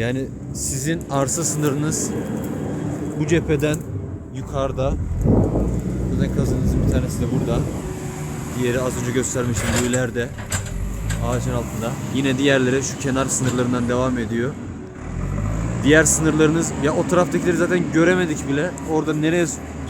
Yani sizin arsa sınırınız bu cepheden yukarıda. Zaten kazınızın bir tanesi de burada. Diğeri az önce göstermiştim bu ileride. Ağacın altında. Yine diğerleri şu kenar sınırlarından devam ediyor. Diğer sınırlarınız ya o taraftakileri zaten göremedik bile. Orada nereye